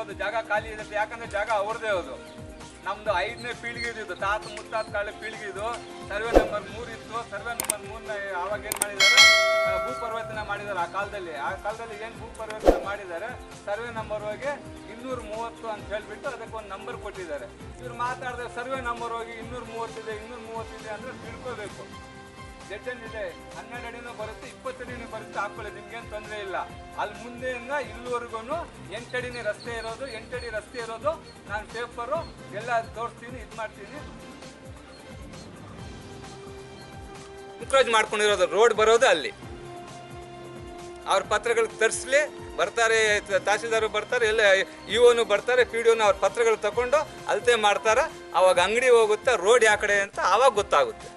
ಅದು ಜಾಗ ಖಾಲಿ ಇದೆ ಯಾಕಂದ್ರೆ ಜಾಗ ಅವ್ರದೇ ಅದು. ನಮ್ದು ಐದನೇ ಪೀಳಿಗೆ ಇದು. ತಾತ ಮುತ್ತಾತ ಕಾಲ ಪೀಳಿಗೆ ಇದು. ಸರ್ವೆ ನಂಬರ್ ಮೂರ್ ಇತ್ತು. ಸರ್ವೆ ನಂಬರ್ ಮೂರ್ನ ಅವಾಗ ಏನ್ ಭೂ ಪರಿವರ್ತನೆ ಮಾಡಿದ್ದಾರೆ ಆ ಕಾಲದಲ್ಲಿ. ಆ ಕಾಲದಲ್ಲಿ ಏನ್ ಭೂ ಪರಿವರ್ತನೆ ಮಾಡಿದ್ದಾರೆ? ಸರ್ವೆ ನಂಬರ್ ಹೋಗಿ ಇನ್ನೂರ ಮೂವತ್ತು ಅಂತ ಹೇಳ್ಬಿಟ್ಟು ಅದಕ್ಕೆ ಒಂದು ನಂಬರ್ ಕೊಟ್ಟಿದ್ದಾರೆ. ಇವ್ರು ಮಾತಾಡಿದ್ರೆ ಸರ್ವೆ ನಂಬರ್ ಹೋಗಿ ಇನ್ನೂರ ಮೂವತ್ತಿದೆ ಇನ್ನೂರ ಮೂವತ್ತಿದೆ ಅಂದ್ರೆ ತಿಳ್ಕೋಬೇಕು. ಜಡ್ಜನ್ ಇದೆ. ಹನ್ನೆರಡು ಅಡಿನೂ ಹಾಕೊಳ್ಳಿ ನಿಮ್ಗೇನು ತೊಂದರೆ ಇಲ್ಲ. ಅಲ್ಲಿ ಮುಂದೆಯಿಂದ ಇಲ್ಲಿವರೆಗೂ ಎಂಟಡಿನೇ ರಸ್ತೆ ಇರೋದು, ಎಂಟಡಿ ರಸ್ತೆ ಇರೋದು. ನಾನು ಪೇಪರು ಎಲ್ಲ ತೋರಿಸ್ತೀನಿ, ಇದು ಮಾಡ್ತೀನಿ. ಎನ್ಕ್ರೋಜ್ ಮಾಡ್ಕೊಂಡಿರೋದು, ರೋಡ್ ಬರೋದು ಅಲ್ಲಿ. ಅವ್ರ ಪತ್ರಗಳು ತರಿಸ್ಲಿ, ಬರ್ತಾರೆ, ತಹಸೀಲ್ದಾರ್ ಬರ್ತಾರೆ, ಎಲ್ಲ ಇಒನು ಬರ್ತಾರೆ, ಪಿ ಡಿ ಅವ್ರ ಪತ್ರಗಳು ತಗೊಂಡು ಅಳತೆ ಮಾಡ್ತಾರೆ. ಅವಾಗ ಅಂಗಡಿ ಹೋಗುತ್ತೆ, ರೋಡ್ ಯಾವ ಕಡೆ ಅಂತ ಆವಾಗ ಗೊತ್ತಾಗುತ್ತೆ.